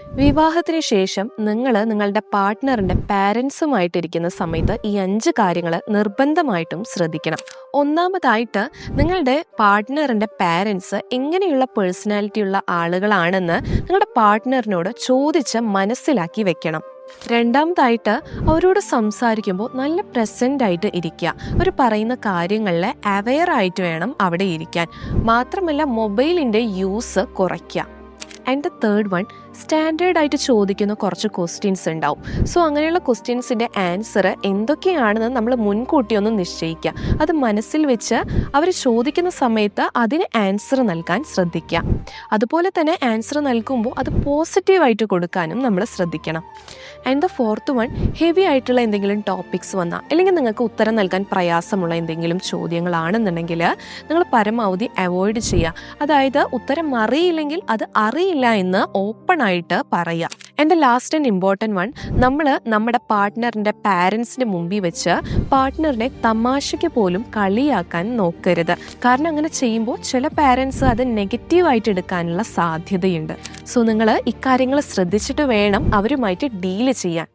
വിവാഹത്തിന് ശേഷം നിങ്ങൾ നിങ്ങളുടെ പാർട്ട്ണറിന്റെ പാരൻസുമായിട്ടിരിക്കുന്ന സമയത്ത് ഈ അഞ്ച് കാര്യങ്ങൾ നിർബന്ധമായിട്ടും ശ്രദ്ധിക്കണം. ഒന്നാമതായിട്ട് നിങ്ങളുടെ പാർട്ട്ണറിന്റെ പാരൻസ് എങ്ങനെയുള്ള പേഴ്സണാലിറ്റി ഉള്ള ആളുകളാണെന്ന് നിങ്ങളുടെ പാർട്ട്ണറിനോട് ചോദിച്ച് മനസ്സിലാക്കി വെക്കണം. രണ്ടാമതായിട്ട് അവരോട് സംസാരിക്കുമ്പോൾ നല്ല പ്രസന്റ് ആയിട്ട് ഇരിക്കുക. അവർ പറയുന്ന കാര്യങ്ങളിൽ അവെയർ ആയിട്ട് വേണം അവിടെ ഇരിക്കാൻ. മാത്രമല്ല മൊബൈലിന്റെ യൂസ് കുറയ്ക്കുക. And the third one standard ആയിട്ട് ചോദിക്കുന്ന കുറച്ച് ക്വസ്റ്റ്യൻസ് ഉണ്ടാവും. സോ അങ്ങനെയുള്ള ക്വസ്റ്റ്യൻസിന്റെ ആൻസർ എന്തൊക്കെയാണെന്ന് നമ്മൾ മുൻകൂട്ടി ഒന്ന് നിശ്ചയിക്കുക അത് മനസ്സിൽ വെച്ച് അവർ ചോദിക്കുന്ന സമയത്ത് അതിന് ആൻസർ നൽകാൻ ശ്രദ്ധിക്കുക അതുപോലെ തന്നെ ആൻസർ നൽകുമ്പോൾ അത് പോസിറ്റീവായിട്ട് കൊടുക്കാനും നമ്മൾ ശ്രദ്ധിക്കണം. And the fourth one heavy ആയിട്ടുള്ള എന്തെങ്കിലും ടോപ്പിക്സ് വന്നാൽ അല്ലെങ്കിൽ നിങ്ങൾക്ക് ഉത്തരം നൽകാൻ പ്രയാസമുള്ള എന്തെങ്കിലും ചോദ്യങ്ങളാണെന്നുണ്ടെങ്കിൽ നിങ്ങൾ പരമാവധി അവോയ്ഡ് ചെയ്യുക. അതായത് ഉത്തരം അറിയില്ലെങ്കിൽ അത് അറിയില്ല എന്ന് ഓപ്പൺ ആയിട്ട് പറയുക എന്റെ ലാസ്റ്റ് ആൻഡ് ഇമ്പോർട്ടന്റ് വൺ നമ്മൾ നമ്മുടെ പാർട്ട്ണറിന്റെ പാരൻസിന്റെ മുമ്പിൽ വെച്ച് പാർട്ട്ണറിനെ തമാശയ്ക്ക് പോലും കളിയാക്കാൻ നോക്കരുത്. കാരണം അങ്ങനെ ചെയ്യുമ്പോൾ ചില പാരൻസ് അത് നെഗറ്റീവായിട്ട് എടുക്കാനുള്ള സാധ്യതയുണ്ട്. സോ നിങ്ങൾ ഇക്കാര്യങ്ങൾ ശ്രദ്ധിച്ചിട്ട് വേണം അവരുമായിട്ട് ഡീൽ ചെയ്യാൻ.